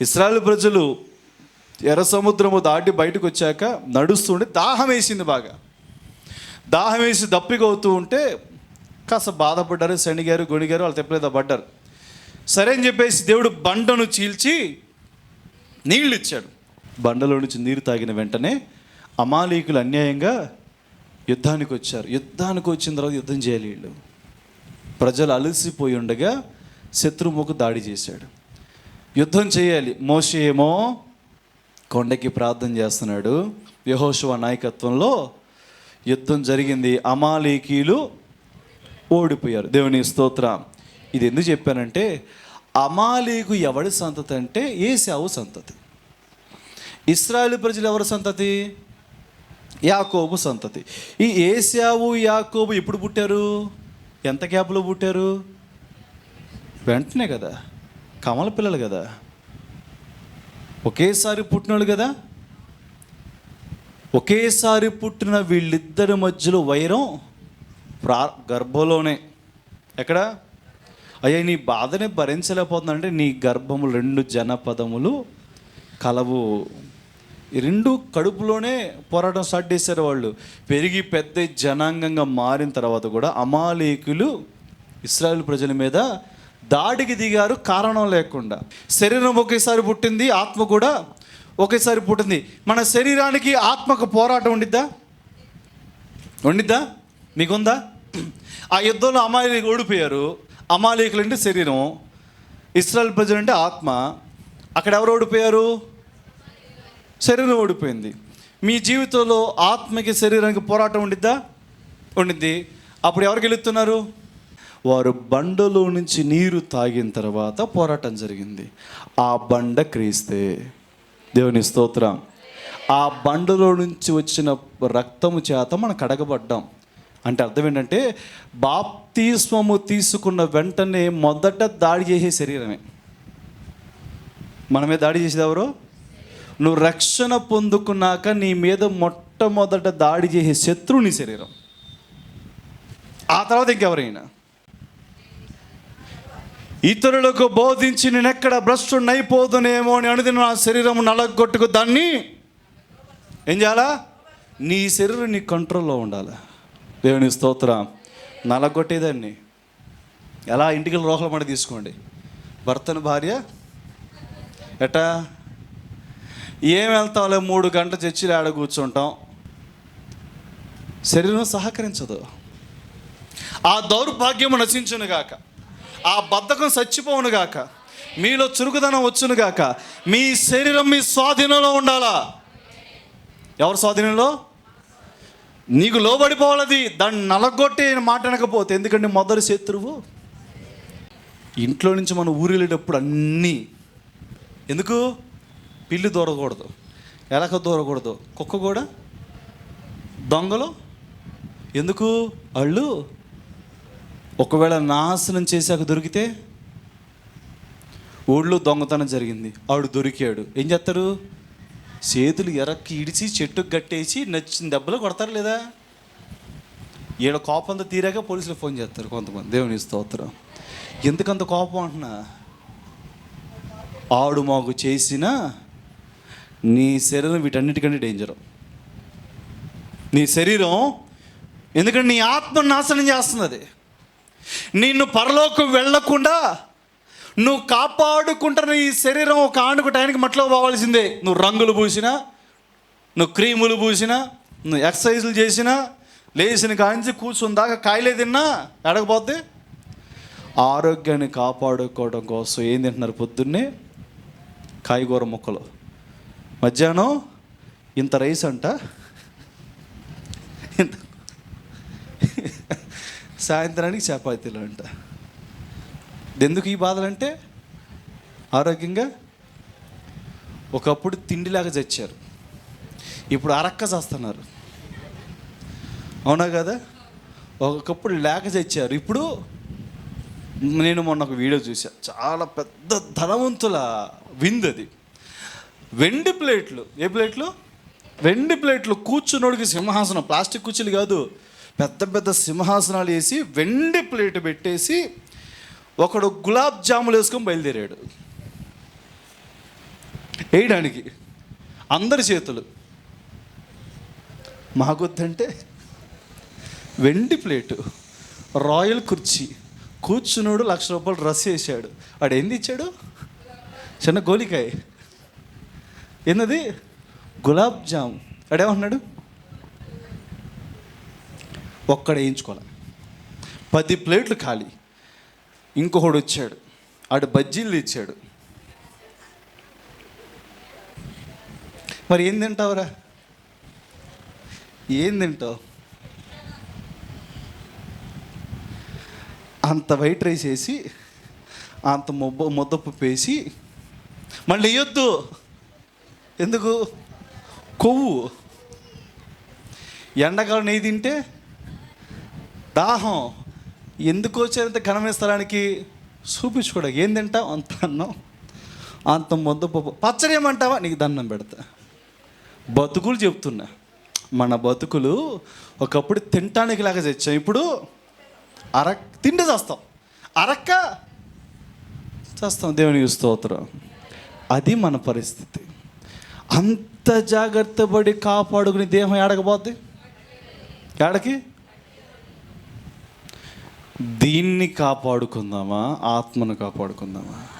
Israel ప్రజలు ఎర్ర సముద్రము దాటి బయటకు వచ్చాక నడుస్తుంటే దాహం వేసింది బాగా. దాహం వేసి దప్పికవుతూ ఉంటే కాస్త బాధపడ్డారు శనిగారు గొణిగారు వాళ్ళు తెప్పలేదా పడ్డారు. సరే అని చెప్పేసి దేవుడు బండను చీల్చి నీళ్ళు ఇచ్చాడు. బండలో నుంచి నీరు తాగిన వెంటనే అమాలీకులు అన్యాయంగా యుద్ధానికి వచ్చారు. యుద్ధానికి వచ్చిన తర్వాత యుద్ధం చేయాలి వీళ్ళు. ప్రజలు అలసిపోయి ఉండగా శత్రుముఖు దాడి చేశాడు. యుద్ధం చేయాలి. మోషే ఏమో కొండకి ప్రార్థన చేస్తున్నాడు. యహోశివ నాయకత్వంలో యుద్ధం జరిగింది. అమాలీకీలు ఓడిపోయారు. దేవుని స్తోత్రం. ఇది ఎందుకు చెప్పానంటే అమాలీకు ఎవడి సంతతి అంటే ఏసావు సంతతి. ఇస్రాయేల్ ప్రజలు ఎవరి సంతతి? యాకోబు సంతతి. ఈ ఏసావు యాకోబు ఎప్పుడు పుట్టారు? ఎంత గ్యాప్లో పుట్టారు? వెంటనే కదా. కమల పిల్లలు కదా? ఒకేసారి పుట్టినాడు కదా? ఒకేసారి పుట్టిన వీళ్ళిద్దరి మధ్యలో వైరం ప్రా గర్భంలోనే. ఎక్కడ? అయ్యా నీ బాధని భరించలేకపోతుందంటే నీ గర్భము రెండు జనపదములు కలవు. రెండు కడుపులోనే పోరాటం స్టార్ట్ చేశారు వాళ్ళు. పెరిగి పెద్ద జనాంగంగా మారిన తర్వాత కూడా అమాలేకులు ఇస్రాయల్ ప్రజల మీద దాడికి దిగారు కారణం లేకుండా. శరీరం ఒకేసారి పుట్టింది ఆత్మ కూడా ఒకేసారి పుట్టింది. మన శరీరానికి ఆత్మకు పోరాటం ఉండిద్దా? ఉండిద్దా? మీకుందా? ఆ యుద్ధంలో అమాయకులు ఓడిపోయారు. అమాలీకులు అంటే శరీరం ఇస్రాయల్ ప్రజలు అంటే ఆత్మ. అక్కడ ఎవరు ఓడిపోయారు? శరీరం ఓడిపోయింది. మీ జీవితంలో ఆత్మకి శరీరానికి పోరాటం ఉండిద్దా? ఉండిద్ది. అప్పుడు ఎవరు గెలుస్తున్నారు? వారు బండలో నుంచి నీరు తాగిన తర్వాత పోరాటం జరిగింది. ఆ బండ క్రీస్తే. దేవుని స్తోత్రం. ఆ బండలో నుంచి వచ్చిన రక్తము చేత మనం కడగబడ్డాం అంటే అర్థం ఏంటంటే బాప్తిస్మము తీసుకున్న వెంటనే మొదట దాడి చేసే శరీరమే. మనమే దాడి చేసేది ఎవరు? నువ్వు రక్షణ పొందుకున్నాక నీ మీద మొట్టమొదట దాడి చేసే శత్రువు నీ శరీరం. ఆ తర్వాత ఇంకెవరైనా? ఇతరులకు బోధించి నేను నేనెక్కడ భ్రష్టునైపోదునేమో అని అనుదిన నా శరీరం నలగొట్టుకు దాన్ని ఏం చేయాలా? నీ శరీరం నీ కంట్రోల్లో ఉండాలి? దేవుని స్తోత్ర. నలగొట్టేదాన్ని. ఎలా? ఇంటికి రోహల మడి తీసుకోండి. భర్తను భార్య? ఎట్టా? ఏం వెళ్తాంలే మూడు గంటలు చర్చిలు ఆడ కూర్చుంటాం. శరీరం సహకరించదు. ఆ దౌర్భాగ్యము నశించును గాక. ఆ బద్ధకం చచ్చిపోవును గాక. మీలో చురుకుదనం వచ్చును గాక. మీ శరీరం మీ స్వాధీనంలో ఉండాలా? ఎవరి స్వాధీనంలో? నీకు లోబడిపోవాలది. దాన్ని నలగొట్టి మాట అనకపోతే ఎందుకంటే మొదటి శత్రువు? ఇంట్లో నుంచి మనం ఊరు వెళ్ళేటప్పుడు అన్నీ ఎందుకు? పిల్లి దూరకూడదు. ఎలక దూరకూడదు. కుక్క కూడా? దొంగలు? ఎందుకు? వాళ్ళు ఒకవేళ నాశనం చేశాక దొరికితే ఊళ్ళో దొంగతనం జరిగింది. ఆవిడ దొరికాడు. ఏం చేస్తారు? చేతులు ఎరక్కి ఇడిచి చెట్టుకు కట్టేసి నచ్చిన దెబ్బలు కొడతారు లేదా? ఈడ కోపంతో తీరాక పోలీసులు ఫోన్ చేస్తారు కొంతమంది. దేవుని స్తోత్రం. ఎందుకంత కోపం అంటున్నా? ఆడు మాకు చేసిన నీ శరీరం వీటన్నిటికంటే డేంజరు నీ శరీరం ఎందుకంటే నీ ఆత్మ నాశనం చేస్తుంది అది నిన్ను పరలోకి వెళ్ళకుండా నువ్వు కాపాడుకుంటున్న ఈ శరీరం ఒక ఆనుకు టైంకి మట్లో పోవాల్సిందే. నువ్వు రంగులు పూసినా నువ్వు క్రీములు పూసినా నువ్వు ఎక్సర్సైజులు చేసినా లేచిన కాంచి కూర్చుని దాకా కాయలే తిన్నా ఎడకపోతే ఆరోగ్యాన్ని కాపాడుకోవడం కోసం ఏం తింటున్నారు పొద్దున్నే? కాయగూర ముక్కలు. మధ్యాహ్నం ఇంత రైస్ అంట ఇంత సాయంత్రానికి చపాతీలు అంట ఎందుకు ఈ బాధలంటే? ఆరోగ్యంగా ఒకప్పుడు తిండిలాగా చచ్చారు. ఇప్పుడు అరక్క చేస్తున్నారు. అవునా కదా? ఒకప్పుడు లేక చచ్చారు. ఇప్పుడు నేను మొన్న ఒక వీడియో చూసా చాలా పెద్ద ధనవంతుల విందు అది. వెండి ప్లేట్లు. ఏ ప్లేట్లు? వెండి ప్లేట్లు. కూర్చున్నోడికి సింహాసనం. ప్లాస్టిక్ కుర్చీలు కాదు. పెద్ద పెద్ద సింహాసనాలు వేసి వెండి ప్లేట్ పెట్టేసి ఒకడు గులాబ్ జాములు వేసుకొని బయలుదేరాడు. వేయడానికి అందరి చేతులు. మాకొద్దంటే వెండి ప్లేటు రాయల్ కుర్చీ కూర్చున్నాడు లక్ష రూపాయలు రస్ వేసాడు. వాడు ఏంది ఇచ్చాడు? చిన్న గోలికాయ. ఏంది గులాబ్ జామ్. అడేమన్నాడు ఒక్కడే వేయించుకోవాలి. పది ప్లేట్లు ఖాళీ. ఇంకొకడు వచ్చాడు. ఆడు బజ్జీలు ఇచ్చాడు మరి ఏం తింటావురా? ఏం తింటావు? అంత వైట్ రైస్ వేసి అంత మొబ్బ ముద్దపప్పు వేసి మళ్ళీ వేయొద్దు. ఎందుకు? కొవ్వు. ఎండాకాలం నెయ్యి తింటే దాహం ఎందుకు వచ్చేంత ఘనమైన స్థలానికి చూపించుకోవడం ఏం తింటావు? అంత అన్నం. అంత ముద్దపప్పు పచ్చడి ఏమంటావా? నీకు దండం పెడతా. బతుకులు చెప్తున్నా. మన బతుకులు ఒకప్పుడు తినటానికి లాగా తెచ్చాం. ఇప్పుడు అర తిండి చేస్తాం. అరక్క చేస్తాం. దేవునికి స్తోత్రం. అది మన పరిస్థితి. అంత జాగ్రత్త పడి కాపాడుకుని దేహం ఏడకపోతే ఏడకి? దీన్ని కాపాడుకుందామా? ఆత్మను కాపాడుకుందామా?